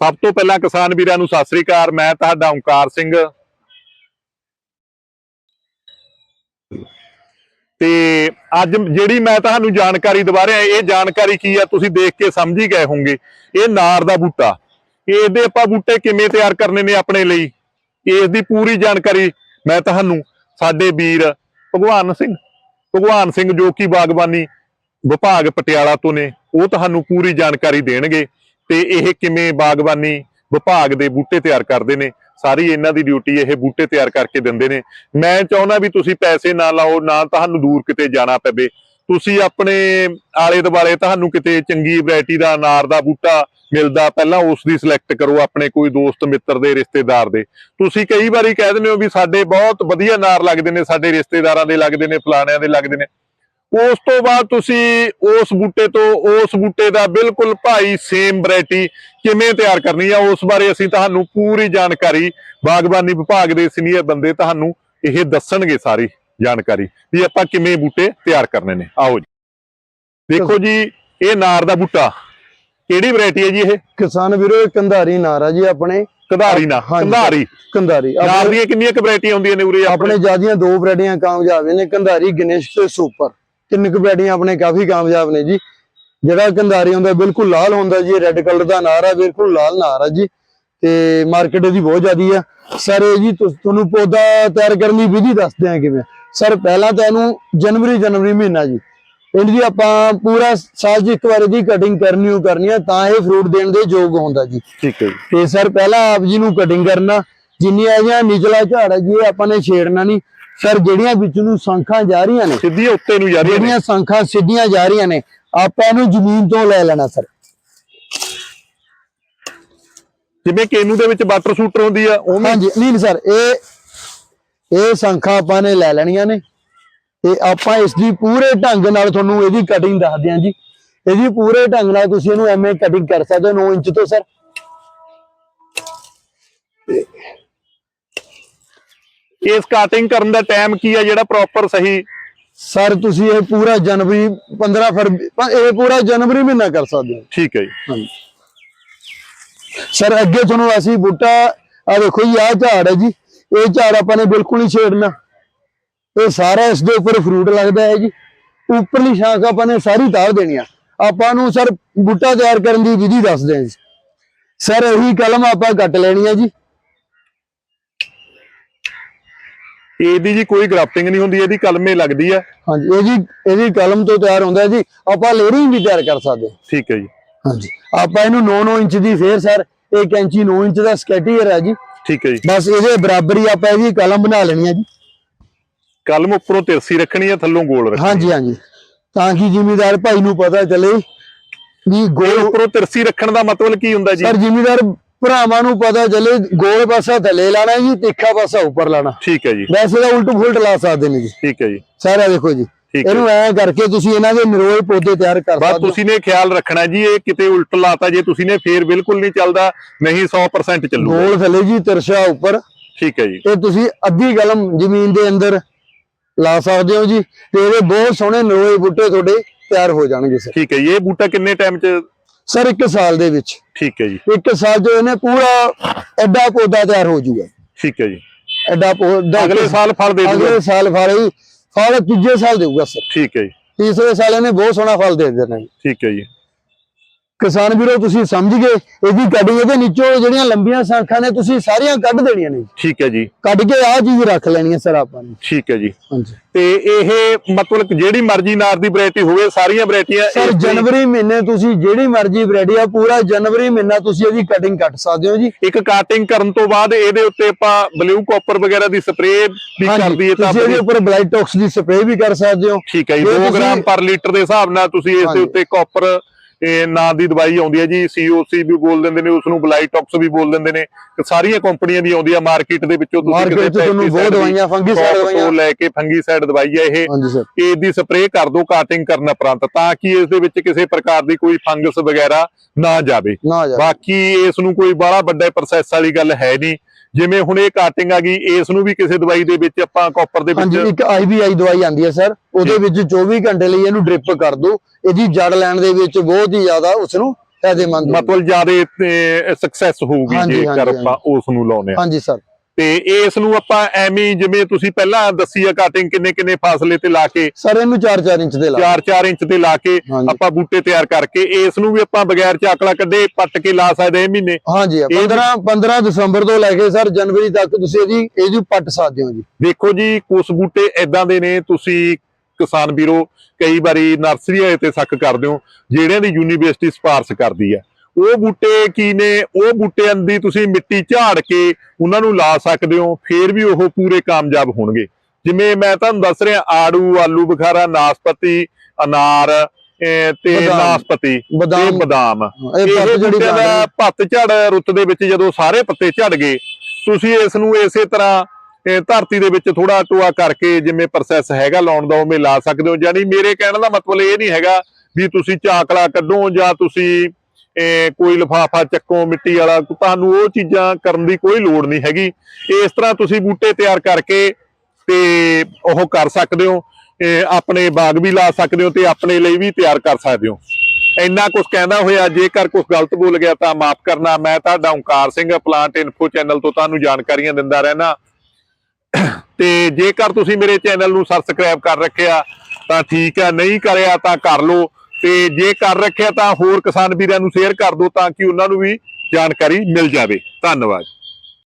ਸਭ ਤੋਂ ਪਹਿਲਾਂ ਕਿਸਾਨ ਵੀਰਾਂ ਨੂੰ ਸਤਿ ਸ੍ਰੀ ਅਕਾਲ, ਮੈਂ ਤੁਹਾਡਾ ਓਂਕਾਰ ਸਿੰਘ। ਤੇ ਅੱਜ ਜਿਹੜੀ ਮੈਂ ਤੁਹਾਨੂੰ ਜਾਣਕਾਰੀ ਦਵਾ ਰਿਹਾ, ਇਹ ਜਾਣਕਾਰੀ ਕੀ ਆ, ਤੁਸੀਂ ਦੇਖ ਕੇ ਸਮਝ ਹੀ ਗਏ ਹੋਵੋਗੇ। ਇਹ ਨਾਰ ਦਾ ਬੂਟਾ। ਇਹਦੇ ਆਪਾਂ ਬੂਟੇ ਕਿਵੇਂ ਤਿਆਰ ਕਰਨੇ ਨੇ ਆਪਣੇ ਲਈ? ਇਸ ਦੀ ਪੂਰੀ ਜਾਣਕਾਰੀ ਮੈਂ ਤੁਹਾਨੂੰ, ਸਾਡੇ ਵੀਰ ਭਗਵਾਨ ਸਿੰਘ ਭਗਵਾਨ ਸਿੰਘ ਜੋ ਕਿ ਬਾਗਬਾਨੀ ਵਿਭਾਗ ਪਟਿਆਲਾ ਤੋਂ ਨੇ, ਉਹ ਤੁਹਾਨੂੰ ਪੂਰੀ ਜਾਣਕਾਰੀ ਦੇਣਗੇ। ਤੇ ਇਹ ਕਿਵੇਂ ਬਾਗਬਾਨੀ ਵਿਭਾਗ ਦੇ ਬੂਟੇ ਤਿਆਰ ਕਰਦੇ ਨੇ? ਸਾਰੀ ਇਹਨਾਂ ਦੀ ਡਿਊਟੀ ਇਹ ਬੂਟੇ ਤਿਆਰ ਕਰਕੇ ਦਿੰਦੇ ਨੇ। ਮੈਂ ਚਾਹੁੰਦਾ ਵੀ ਤੁਸੀਂ ਪੈਸੇ ਨਾ ਲਾਓ, ਨਾ ਤੁਹਾਨੂੰ ਦੂਰ ਕਿਤੇ ਜਾਣਾ ਪਵੇ। ਤੁਸੀਂ ਆਪਣੇ ਆਲੇ ਦੁਆਲੇ ਤੁਹਾਨੂੰ ਕਿਤੇ ਚੰਗੀ ਵੈਰਾਈਟੀ ਦਾ ਅਨਾਰ ਦਾ ਬੂਟਾ ਮਿਲਦਾ, ਪਹਿਲਾਂ ਉਸ ਦੀ ਸਿਲੈਕਟ ਕਰੋ ਆਪਣੇ ਕੋਈ ਦੋਸਤ, ਮਿੱਤਰ ਦੇ, ਰਿਸ਼ਤੇਦਾਰ ਦੇ। ਤੁਸੀਂ ਕਈ ਵਾਰੀ ਕਹਿ ਦਿੰਦੇ ਹੋ ਵੀ ਸਾਡੇ ਬਹੁਤ ਵਧੀਆ ਅਨਾਰ ਲੱਗਦੇ ਨੇ, ਸਾਡੇ ਰਿਸ਼ਤੇਦਾਰਾਂ ਦੇ ਲੱਗਦੇ ਨੇ, ਫਲਾਣਿਆਂ ਦੇ ਲੱਗਦੇ ਨੇ। ਉਸ ਤੋਂ ਬਾਅਦ ਤੁਸੀਂ ਉਸ ਬੂਟੇ ਤੋਂ ਉਸ ਬੂਟੇ ਦਾ ਬਿਲਕੁਲ ਭਾਈ ਸੇਮ ਵੈਰਾਈਟੀ ਕਿਵੇਂ ਤਿਆਰ ਕਰਨੀ ਆ ਉਸ ਬਾਰੇ ਅਸੀਂ ਤੁਹਾਨੂੰ ਪੂਰੀ ਜਾਣਕਾਰੀ ਬਾਗਬਾਨੀ ਵਿਭਾਗ ਦੇ ਸੀਨੀਅਰ ਬੰਦੇ ਤੁਹਾਨੂੰ ਇਹ ਦੱਸਣਗੇ ਸਾਰੀ ਜਾਣਕਾਰੀ ਵੀ ਆਪਾਂ ਕਿਵੇਂ ਬੂਟੇ ਤਿਆਰ ਕਰਨੇ ਨੇ। ਆਓ ਜੀ। ਦੇਖੋ ਜੀ ਇਹ ਨਾਰ ਦਾ ਬੂਟਾ ਕਿਹੜੀ ਵੈਰਾਈਟੀ ਹੈ ਜੀ ਇਹ? ਕਿਸਾਨ ਵੀਰੋ ਕੰਧਾਰੀ ਨਾਰਾ ਜੀ ਆਪਣੇ। ਕੰਧਾਰੀ ਨਾ। ਕੰਧਾਰੀ। ਕੰਧਾਰੀ। ਨਾਰ ਦੀਆਂ ਕਿੰਨੀਆਂ ਕੁ ਵੈਰਾਈਟੀਆਂ ਹੁੰਦੀਆਂ ਨੇ ਉਰੇ ਆਪਣੇ? ਜਿਆਦੀਆਂ ਦੋ ਵੈਰਾਈਟੀਆਂ ਕਾਮਯਾਬ ਨੇ ਕੰਧਾਰੀ ਗਣੇਸ਼ ਤੇ ਸੁਪਰ ਤਿੰਨ ਕੁ ਵੈਰਾਈਟੀਆਂ ਆਪਣੇ ਕਾਫੀ ਕਾਮਯਾਬ ਨੇ ਜੀ। ਜਿਹੜਾ ਕੰਧਾਰੀ ਹੁੰਦਾ ਬਿਲਕੁਲ ਲਾਲ ਹੁੰਦਾ ਜੀ ਰੈੱਡ ਕਲਰ ਦਾ ਨਾਰ ਆ ਬਿਲਕੁਲ ਲਾਲ ਨਾਰ ਆ ਜੀ। ਤੇ ਮਾਰਕੀਟ ਇਹਦੀ ਬਹੁਤ ਜ਼ਿਆਦੀ ਆ। ਸਰ ਇਹ ਜੀ ਤੁਹਾਨੂੰ ਪੌਦਾ ਤਿਆਰ ਕਰਨ ਦੀ ਵਿਧੀ ਦੱਸਦੇ ਆ ਕਿਵੇਂ? ਸਰ ਪਹਿਲਾਂ ਤਾਂ ਇਹਨੂੰ ਜਨਵਰੀ ਜਨਵਰੀ ਮਹੀਨਾ ਜੀ। ਇਹਦੀ ਆਪਾਂ ਪੂਰਾ ਸਾਲ 'ਚ ਇੱਕ ਵਾਰ ਇਹਦੀ ਕਟਿੰਗ ਕਰਨੀ ਹੋ ਕਰਨੀ ਆ ਤਾਂ ਇਹ ਫਰੂਟ ਦੇਣ ਦੇ ਯੋਗ ਹੁੰਦਾ ਜੀ। ਠੀਕ ਹੈ ਜੀ। ਤੇ ਸਰ ਪਹਿਲਾਂ ਆਪ ਜੀ ਨੂੰ ਕਟਿੰਗ ਕਰਨਾ। ਜਿੰਨੀਆਂ ਇਹਦੀਆਂ ਨਿਚਲਾ ਝਾੜ ਹੈ ਜੀ ਆਪਾਂ ਨੇ ਛੇੜਨਾ ਨਹੀਂ ਸਰ ਜਿਹੜੀਆਂ ਵਿੱਚ ਨੂੰ ਸੰਖਾਂ ਜਾ ਰਹੀਆਂ ਨੇ ਸਿੱਧੀਆਂ ਉੱਤੇ ਨੂੰ ਜਾ ਰਹੀਆਂ ਨੇ। ਜਿਹੜੀਆਂ ਸੰਖਾਂ ਸਿੱਧੀਆਂ ਜਾ ਰਹੀਆਂ ਨੇ ਆਪਾਂ ਇਹਨੂੰ ਜ਼ਮੀਨ ਤੋਂ ਲੈ ਲੈਣਾ ਸਰ। ਜਿਵੇਂ ਕੇਨੂ ਦੇ ਵਿੱਚ ਵਾਟਰ ਸ਼ੂਟਰ ਹੁੰਦੀ ਆ ਉਵੇਂ ਹਾਂਜੀ ਨਹੀਂ ਨਹੀਂ ਸਰ ਇਹ ਇਹ ਸੰਖਾਂ ਆਪਾਂ ਨੇ ਲੈ ਲੈਣੀਆਂ ਨੇ। ਤੇ ਆਪਾਂ ਇਸ ਦੀ ਪੂਰੇ ਢੰਗ ਨਾਲ ਤੁਹਾਨੂੰ ਇਹਦੀ ਕਟਿੰਗ ਦੱਸਦੇ ਹਾਂ ਜੀ। ਇਹਦੀ ਪੂਰੇ ਢੰਗ ਨਾਲ ਤੁਸੀਂ ਇਹਨੂੰ ਐਵੇਂ ਕਟਿੰਗ ਕਰ ਸਕਦੇ ਹੋ 9 ਇੰਚ ਤੋਂ ਸਰ। ਇਸ ਕਟਿੰਗ ਕਰਨ ਦਾ ਟਾਈਮ ਕੀ ਆ ਜਿਹੜਾ ਪ੍ਰੋਪਰ ਸਹੀ? ਸਰ ਤੁਸੀਂ ਇਹ ਪੂਰਾ ਜਨਵਰੀ 15 ਫਰਵਰੀ ਇਹ ਪੂਰਾ ਜਨਵਰੀ ਮਹੀਨਾ ਕਰ ਸਕਦੇ ਹੋ। ਠੀਕ ਹੈ ਜੀ। ਹਾਂਜੀ। ਸਰ ਅੱਗੇ ਤੁਹਾਨੂੰ ਅਸੀਂ ਬੂਟਾ ਆ ਦੇਖੋ ਜੀ ਆਹ ਝਾੜ ਹੈ ਜੀ। ਇਹ ਝਾੜ ਆਪਾਂ ਨੇ ਬਿਲਕੁਲ ਨਹੀਂ ਛੇੜਨਾ। ਇਹ ਸਾਰਾ ਇਸ ਦੇ ਉੱਪਰ ਫਰੂਟ ਲੱਗਦਾ ਹੈ ਜੀ। ਉੱਪਰਲੀ ਸ਼ਾਖ ਆਪਾਂ ਨੇ ਸਾਰੀ ਤਾਰ ਦੇਣੀ ਆ। ਆਪਾਂ ਨੂੰ ਸਰ ਬੂਟਾ ਤਿਆਰ ਕਰਨ ਦੀ ਵਿਧੀ ਦੱਸਦੇ ਹਾਂ ਜੀ। ਸਰ ਇਹੀ ਕਲਮ ਆਪਾਂ ਕੱਟ ਲੈਣੀ ਹੈ ਜੀ। ਇਹਦੀ ਜੀ ਕੋਈ ਗ੍ਰਾਫਟਿੰਗ ਨਹੀਂ ਹੁੰਦੀ ਇਹਦੀ ਕਲਮੇ ਲੱਗਦੀ ਆ। ਹਾਂਜੀ ਇਹ ਜੀ ਇਹਦੀ ਕਲਮ ਤੋਂ ਤਿਆਰ ਹੁੰਦਾ ਹੈ ਜੀ ਆਪਾਂ ਲੇਅਰਿੰਗ ਵੀ ਤਿਆਰ ਕਰ ਸਕਦੇ ਹਾਂ। ਠੀਕ ਹੈ ਜੀ। ਹਾਂਜੀ ਆਪਾਂ ਇਹਨੂੰ 9-9 ਇੰਚ ਦੀ ਫੇਰ ਸਰ 1 ਇੰਚੀ 9 ਇੰਚ ਦਾ ਸਕੈਟੀਅਰ ਹੈ ਜੀ। ਠੀਕ ਹੈ ਜੀ। ਬਸ ਇਹਦੇ ਬਰਾਬਰ ਹੀ ਆਪਾਂ ਇਹਦੀ ਕਲਮ ਬਣਾ ਲੈਣੀ ਹੈ ਜੀ। ਕਲਮ ਉੱਪਰੋਂ ਤਿਰਸੀ ਰੱਖਣੀ ਆ ਥੱਲੋਂ ਗੋਲ ਰੱਖਣੀ ਹਾਂਜੀ ਹਾਂਜੀ। ਤਾਂ ਕਿ ਜ਼ਿਮੀਦਾਰ ਭਾਈ ਨੂੰ ਪਤਾ ਚੱਲੇ ਵੀ ਗੋਲ ਗੋਲ ਉੱਪਰੋਂ ਤਿਰਸੀ ਰੱਖਣ ਦਾ ਮਤਲਬ ਕੀ ਹੁੰਦਾ ਜੀ? ਸਰ ਜ਼ਿਮੀਦਾਰ ਭਰਾਵਾਂ ਨੂੰ ਪਤਾ ਚੱਲੇ ਗੋਲ ਪਾਸਾ ਥੱਲੇ ਲਾਣਾ ਜੀ ਤਿੱਖਾ ਪਾਸਾ ਉੱਪਰ ਲਾਣਾ। ਠੀਕ ਹੈ ਜੀ। ਵੈਸੇ ਤਾਂ ਉਲਟ ਫੁਲਟ ਲਾ ਸਕਦੇ ਨੇ ਜੀ। ਠੀਕ ਹੈ ਜੀ। ਸਾਰਾ ਦੇਖੋ ਜੀ। ਇਹਨੂੰ ਐ ਕਰਕੇ ਤੁਸੀਂ ਇਹਨਾਂ ਦੇ ਨਿਰੋਏ ਪੌਦੇ ਤਿਆਰ ਕਰ ਸਕਦੇ ਹੋ। ਤੁਸੀਂ ਨੇ ਖਿਆਲ ਰੱਖਣਾ ਜੀ ਇਹ ਕਿਤੇ ਉਲਟ ਲਾਤਾ ਜੇ ਤੁਸੀਂ ਨੇ ਫੇਰ ਬਿਲਕੁਲ ਨਹੀਂ ਚੱਲਦਾ ਨਹੀਂ 100% ਚੱਲੂਗਾ। ਗੋਲ ਥੱਲੇ ਜੀ ਤਿਰਛਾ ਉੱਪਰ। ਠੀਕ ਹੈ ਜੀ। ਇਹ ਤੁਸੀਂ ਅੱਧੀ ਕਲਮ ਜ਼ਮੀਨ ਦੇ ਅੰਦਰ ਲਾ ਸਕਦੇ ਹੋ ਜੀ ਤੇ ਇਹਦੇ ਬਹੁਤ ਸੋਹਣੇ ਨਿਰੋਏ ਬੂਟੇ ਤੁਹਾਡੇ ਤਿਆਰ ਹੋ ਜਾਣਗੇ ਸਰ। ਠੀਕ ਹੈ ਇਹ ਬੂਟਾ ਕਿੰਨੇ ਟਾਈਮ 'ਚ ਸਰ ਇੱਕ ਸਾਲ ਦੇ ਵਿੱਚ। ਠੀਕ ਹੈ ਜੀ। ਇੱਕ ਸਾਲ ਜੋ ਇਹਨੇ ਪੂਰਾ ਐਡਾ ਪੌਦਾ ਤਿਆਰ ਹੋ ਜਾਊਗਾ ਠੀਕ ਹੈ ਜੀ। ਐਡਾ ਪੌਦਾ ਅਗਲੇ ਸਾਲ ਫਲ ਦੇ ਦੂਗਾ। ਅਗਲੇ ਸਾਲ ਫਲ ਫਲ ਤੀਜੇ ਸਾਲ ਦੇਊਗਾ ਸਰ। ਠੀਕ ਹੈ ਜੀ। ਤੀਸਰੇ ਸਾਲ ਇਹਨੇ ਬਹੁਤ ਸੋਹਣਾ ਫਲ ਦੇ ਦੇਣਾ। ਠੀਕ ਹੈ ਜੀ। ਕਿਸਾਨ ਵੀਰੋ ਤੁਸੀਂ ਸਮਝ ਗਏ ਇਹਦੀ ਕਟਿੰਗ ਇਹਦੇ ਨੀਚੋਂ ਜਿਹੜੀਆਂ ਲੰਬੀਆਂ ਸ਼ਾਖਾਂ ਨੇ ਤੁਸੀਂ ਸਾਰੀਆਂ ਕੱਢ ਦੇਣੀਆਂ ਨੇ। ਠੀਕ ਹੈ ਜੀ। ਕੱਢ ਕੇ ਆਹ ਚੀਜ਼ ਰੱਖ ਲੈਣੀ ਹੈ ਸਰ ਆਪਾਂ ਨੇ। ਠੀਕ ਹੈ ਜੀ। ਹਾਂਜੀ। ਤੇ ਇਹ ਮਤਲਬ ਜਿਹੜੀ ਮਰਜ਼ੀ ਨਾਰ ਦੀ ਵੈਰਾਈਟੀ ਹੋਵੇ ਸਾਰੀਆਂ ਵੈਰਾਈਟੀਆਂ ਸਰ ਜਨਵਰੀ ਮਹੀਨੇ ਤੁਸੀਂ ਜਿਹੜੀ ਮਰਜ਼ੀ ਵੈਰਾਈਟੀ ਆ ਪੂਰਾ ਜਨਵਰੀ ਮਹੀਨਾ ਤੁਸੀਂ ਇਹਦੀ ਕਟਿੰਗ ਕੱਟ ਸਕਦੇ ਹੋ ਜੀ। ਇੱਕ ਕਾਟਿੰਗ ਕਰਨ ਤੋਂ ਬਾਅਦ ਇਹਦੇ ਉੱਤੇ ਆਪਾਂ ਬਲੂ ਕਾਪਰ ਵਗੈਰਾ ਦੀ ਸਪਰੇਅ ਵੀ ਕਰ ਦਈਏ ਤਾਂ ਤੁਸੀਂ ਇਹਦੇ ਉੱਪਰ ਬਲਾਈਟ ਟੌਕਸ ਦੀ ਸਪਰੇਅ ਵੀ ਕਰ ਸਕਦੇ ਹੋ। ਠੀਕ ਹੈ ਜੀ ਜੇ 2 ਤੁਸੀਂ- ਗ੍ਰਾਮ ਪਰ ਲੀਟਰ ਦੇ ਹਿਸਾਬ ਨਾਲ ਤੁਸੀਂ ਇਸ ਦੇ। ਉੱਤੇ ਕਾਪਰ ਇਹ ਨਾਂ ਦੀ ਦਵਾਈ ਆਉਂਦੀ ਹੈ ਜੀ ਸੀਓਸੀ ਵੀ ਬੋਲ ਦਿੰਦੇ ਨੇ ਉਸ ਨੂੰ ਬਲਾਈਟੌਕਸ ਵੀ ਬੋਲ ਦਿੰਦੇ ਨੇ। ਤੇ ਸਾਰੀਆਂ ਕੰਪਨੀਆਂ ਦੀ ਆਉਂਦੀ ਆ ਮਾਰਕੀਟ ਦੇ ਵਿੱਚੋਂ ਕਿਸੇ ਚ ਤੁਹਾਨੂੰ ਬਹੁਤ ਦਵਾਈਆਂ ਫੰਗੀਸਾਈਡ ਦਵਾਈਆਂ ਤੋਂ ਲੈ ਕੇ ਫੰਗੀਸਾਈਡ ਦਵਾਈ ਹੈ ਇਹ। ਇਸ ਦੀ ਸਪਰੇਅ ਕਰ ਦਿਓ ਕਾਟਿੰਗ ਕਰਨ ਉਪਰੰਤ ਤਾਂ ਕਿ ਇਸ ਦੇ ਵਿੱਚ ਕਿਸੇ ਪ੍ਰਕਾਰ ਦੀ ਕੋਈ ਫੰਗਸ ਵਗੈਰਾ ਨਾ ਜਾਵੇ। ਬਾਕੀ ਇਸ ਨੂੰ ਕੋਈ ਬੜਾ ਵੱਡਾ ਪ੍ਰੋਸੈਸ ਵਾਲੀ ਗੱਲ ਹੈ ਨਹੀਂ। ਜਿਵੇਂ ਹੁਣ ਇਹ ਕਾਟਿੰਗ ਆ ਗਈ ਇਸ ਨੂੰ ਵੀ ਕਿਸੇ ਦਵਾਈ ਦੇ ਵਿੱਚ ਆਪਾਂ ਕਾਪਰ ਦੇ ਹਾਂਜੀ ਵਿੱਚ ਇੱਕ ਆਈਬੀਆਈ ਦਵਾਈ ਆਂਦੀ ਹੈ ਸਰ। ਉਹਦੇ ਵਿੱਚ 24 ਘੰਟੇ ਲਈ ਇਹਨੂੰ ਡ੍ਰਿਪ ਕਰ ਦਿਓ ਇਹਦੀ ਜੜ ਲੈਣ ਦੇ ਵਿੱਚ ਬਹੁਤ ਹੀ ਜ਼ਿਆਦਾ ਉਸ ਨੂੰ ਫਾਇਦੇਮੰਦ। ਮਤਲਬ ਜ਼ਿਆਦਾ ਸਕਸੈਸ ਹੋਊਗੀ ਜੇਕਰ ਆਪਾਂ ਉਸ ਨੂੰ ਲਾਉਨੇ ਆ ਹਾਂਜੀ ਸਰ। ਤੇ ਇਸ ਨੂੰ ਆਪਾਂ ਐਵੇਂ ਜਿਵੇਂ ਤੁਸੀਂ ਪਹਿਲਾਂ ਦੱਸੀ ਆ ਕਟਿੰਗ ਕਿੰਨੇ ਕਿੰਨੇ ਫਾਸਲੇ ਤੇ ਲਾ ਕੇ ਸਰ ਇਹਨੂੰ 4-4 ਇੰਚ ਦੇ ਲਾ 4-4 ਇੰਚ ਤੇ ਲਾ ਕੇ ਆਪਾਂ ਬੂਟੇ ਤਿਆਰ ਕਰਕੇ ਇਸ ਨੂੰ ਵੀ ਆਪਾਂ ਬਗੈਰ ਚਾਕਲਾ ਕੱਢੇ ਪੱਟ ਕੇ ਲਾ ਸਕਦੇ ਇਹ ਮਹੀਨੇ। ਹਾਂਜੀ ਇਹ 15 15 ਦਸੰਬਰ ਤੋਂ ਲੈ ਕੇ ਸਰ ਜਨਵਰੀ ਤੱਕ ਤੁਸੀਂ ਇਹਦੀ ਇਹਦੀ ਪੱਟ ਸਕਦੇ ਹੋ ਜੀ। ਦੇਖੋ ਜੀ ਕੁਝ ਬੂਟੇ ਐਦਾਂ ਦੇ ਨੇ ਤੁਸੀਂ ਕਿਸਾਨ ਵੀਰੋ ਕਈ ਵਾਰੀ ਨਰਸਰੀ ਵਾਲੇ ਤੇ ਸ਼ੱਕ ਕਰਦੇ ਹੋ ਜਿਹੜਿਆਂ ਦੀ ਯੂਨੀਵਰਸਿਟੀ ਸਪਾਰਸ਼ ਕਰਦੀ ਹੈ ਉਹ ਬੂਟੇ ਕੀ ਨੇ? ਉਹ ਬੂਟਿਆਂ ਦੀ ਤੁਸੀਂ ਮਿੱਟੀ ਝਾੜ ਕੇ ਉਹਨਾਂ ਨੂੰ ਲਾ ਸਕਦੇ ਹੋ ਫੇਰ ਵੀ ਉਹ ਪੂਰੇ ਕਾਮਯਾਬ ਹੋਣਗੇ। ਜਿਵੇਂ ਮੈਂ ਤੁਹਾਨੂੰ ਦੱਸ ਰਿਹਾ ਆੜੂ ਆਲੂ ਬੁਖਾਰਾ ਨਾਸਪਤੀ ਅਨਾਰ ਤੇ। ਨਾਸਪਤੀ ਤੇ ਬਦਾਮ। ਇਹ ਬੂਟਿਆਂ ਦਾ ਪੱਤ ਝੜ ਰੁੱਤ ਦੇ ਵਿੱਚ ਜਦੋਂ ਸਾਰੇ ਪੱਤੇ ਝੜ ਗਏ ਤੁਸੀਂ ਇਸ ਨੂੰ ਇਸੇ ਤਰ੍ਹਾਂ ਇਹ ਧਰਤੀ ਦੇ ਵਿੱਚ ਥੋੜਾ ਟੋਆ ਕਰਕੇ ਜਿਵੇਂ ਪ੍ਰੋਸੈਸ ਹੈਗਾ ਲਾਉਣ ਦਾ ਉਵੇਂ ਲਾ ਸਕਦੇ ਹੋ। ਯਾਨੀ ਮੇਰੇ ਕਹਿਣ ਦਾ ਮਤਲਬ ਇਹ ਨਹੀਂ ਹੈਗਾ ਵੀ ਤੁਸੀਂ ਚਾਕਲਾ ਕੱਢੋ ਜਾਂ ਤੁਸੀਂ ਕੋਈ ਲਿਫਾਫਾ ਚੱਕੋ, ਮਿੱਟੀ ਵਾਲਾ, ਤੁਹਾਨੂੰ ਉਹ ਚੀਜ਼ਾਂ ਕਰਨ ਦੀ ਕੋਈ ਲੋੜ ਨਹੀਂ ਹੈਗੀ। ਇਸ ਤਰ੍ਹਾਂ ਤੁਸੀਂ ਬੂਟੇ ਤਿਆਰ ਕਰਕੇ ਤੇ ਉਹ ਕਰ ਸਕਦੇ ਹੋ ਆਪਣੇ ਬਾਗ ਵੀ ਲਾ ਸਕਦੇ ਹੋ ਤੇ ਆਪਣੇ ਲਈ ਵੀ ਤਿਆਰ ਕਰ ਸਕਦੇ ਹੋ। ਇੰਨਾ ਕੁਝ ਕਹਿੰਦਾ ਹੋਇਆ, ਜੇਕਰ ਕੁਝ ਗਲਤ ਬੋਲ ਗਿਆ ਤਾਂ ਮਾਫ ਕਰਨਾ। ਮੈਂ ਤੁਹਾਡਾ Onkar Singh plant info channel ਤੋਂ ਤੁਹਾਨੂੰ ਜਾਣਕਾਰੀਆਂ ਦਿੰਦਾ ਰਹਿਣਾ ਤੇ ਜੇਕਰ ਤੁਸੀਂ ਮੇਰੇ ਚੈਨਲ ਨੂੰ ਸਬਸਕ੍ਰਾਈਬ ਕਰ ਰੱਖਿਆ, ਤਾਂ ਠੀਕ ਹੈ, ਨਹੀਂ ਕਰਿਆ ਤਾਂ ਕਰ ਲਓ। ਤੇ ਜੇ ਕਰ ਰੱਖਿਆ ਤਾਂ ਹੋਰ ਕਿਸਾਨ ਵੀਰਾਂ ਨੂੰ ਸ਼ੇਅਰ ਕਰ ਦਿਓ ਤਾਂ ਕਿ ਉਹਨਾਂ ਨੂੰ ਵੀ ਜਾਣਕਾਰੀ ਮਿਲ ਜਾਵੇ। ਧੰਨਵਾਦ।